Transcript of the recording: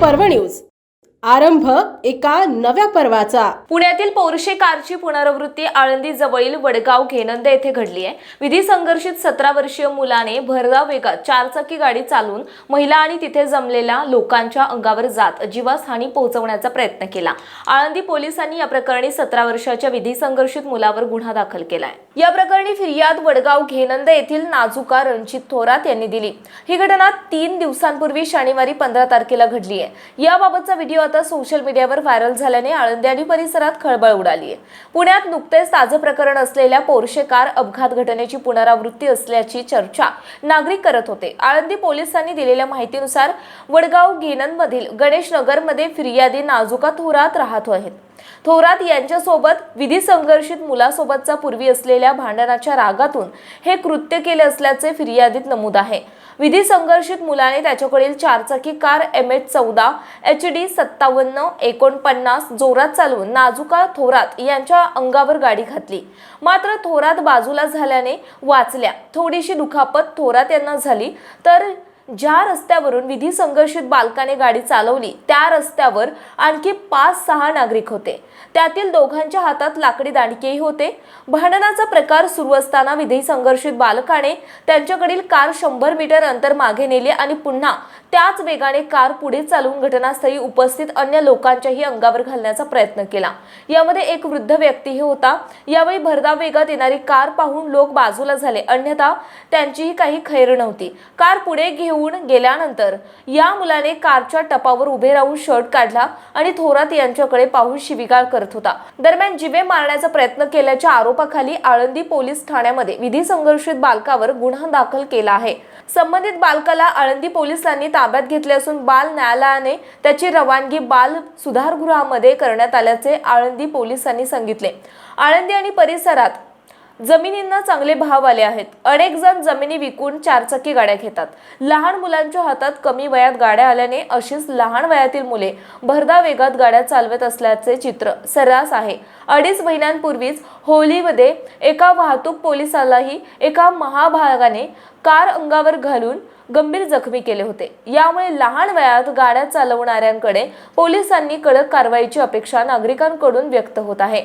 Parbhani news. आरंभ एका नव्या पर्वाचा. पुण्यातील पौरुषे कारची पुनरावृत्ती आळंदी जवळील वडगाव घेनंद येथे घडली आहे. विधी संघर्षित सतरा वर्षीय मुलाने भरधाव वेगात चारचाकी गाडी चालून महिला आणि तिथे जमलेल्या लोकांच्या अंगावर जात जीवास हानी पोहोचवण्याचा प्रयत्न केला. आळंदी पोलिसांनी या प्रकरणी सतरा वर्षाच्या विधी संघर्षित मुलावर गुन्हा दाखल केलाय. या प्रकरणी फिर्याद वडगाव घेनंद येथील नाजुका रणजित थोरात यांनी दिली. ही घटना तीन दिवसांपूर्वी शनिवारी पंधरा तारखेला घडली आहे. याबाबतचा व्हिडिओ आता सोशल मीडियावर व्हायरल झाल्याने आळंदी आणि परिसरात खळबळ उडाली आहे पुण्यात नुकतेच ताजं प्रकरण असलेल्या पोर्शे कार अपघात घटनेची पुनरावृत्ती असल्याची चर्चा नागरिक करत होते. आळंदी पोलिसांनी दिलेल्या माहितीनुसार वडगाव घेननमधील गणेश नगरमध्ये फिर्यादी नाजुका थोरात राहत आहेत. थोरात यांच्यासोबत विधी संघर्षित मुलासोबतचा पूर्वी असलेल्या भांडणाच्या रागातून हे कृत्य केले असल्याचे फिर्यादीत नमूद आहे. विधी संघर्षित मुलाने त्याच्याकडील चारचाकी कार एम एच चौदा एच डी सत्तावन्न एकोणपन्नास जोरात चालवून नाजुका थोरात यांच्या अंगावर गाडी घातली. मात्र थोरात बाजूला झाल्याने वाचल्या. थोडीशी दुखापत थोरात यांना झाली. तर ज्या रस्त्यावरून विधी संघर्षित बालकाने गाडी चालवली त्या रस्त्यावर आणखी पाच सहा नागरिक होते. त्यातील दोघांच्या हातात लाकडी दांडकेही होते. भांडणाचा प्रकार सुरू असताना विधी संघर्षित बालकाने त्यांच्याकडील कार शंभर मीटर अंतर मागे नेली आणि पुन्हा त्याच वेगाने कार पुढे चालवून घटनास्थळी उपस्थित अन्य लोकांच्याही अंगावर घालण्याचा प्रयत्न केला. यामध्ये एक वृद्ध व्यक्तीही होता. यावेळी भरधाव वेगात येणारी कार पाहून लोक बाजूला झाले. अन्यथा त्यांचीही काही खैर नव्हती. कार पुढे घेऊन गेल्यानंतर या मुलाने कारच्या टपावर उभे राहून शर्ट काढला आणि थोरात यांच्याकडे पाहून शिविगाळ करत होता. दरम्यान जिवे मारण्याचा प्रयत्न केल्याच्या आरोपाखाली आळंदी पोलीस ठाण्यामध्ये विधी संघर्षित बालकावर गुन्हा दाखल केला आहे. संबंधित बालकाला आळंदी पोलिसांनी ताब्यात घेतले असून बाल न्यायालयाने त्याची रवानगी बाल सुधारगृहामध्ये करण्यात आल्याचे आळंदी पोलिसांनी सांगितले. आळंदी आणि परिसरात जमिनींना चांगले भाव आले आहेत. अनेक जण जमिनी विकून चारचाकी गाड्या घेतात. लहान मुलांच्या हातात कमी वयात गाड्या आल्याने अशीच लहान वयातील मुले भरदा वेगात गाड्या चालवत असल्याचे चित्र सर्रास आहे. अडीच महिन्यांपूर्वीच होलीमध्ये एका वाहतूक पोलिसालाही एका महाभागाने कार अंगावर घालून गंभीर जखमी केले होते. यामुळे लहान वयात गाड्या चालवणाऱ्यांकडे पोलिसांनी कडक कारवाईची अपेक्षा नागरिकांकडून व्यक्त होत आहे.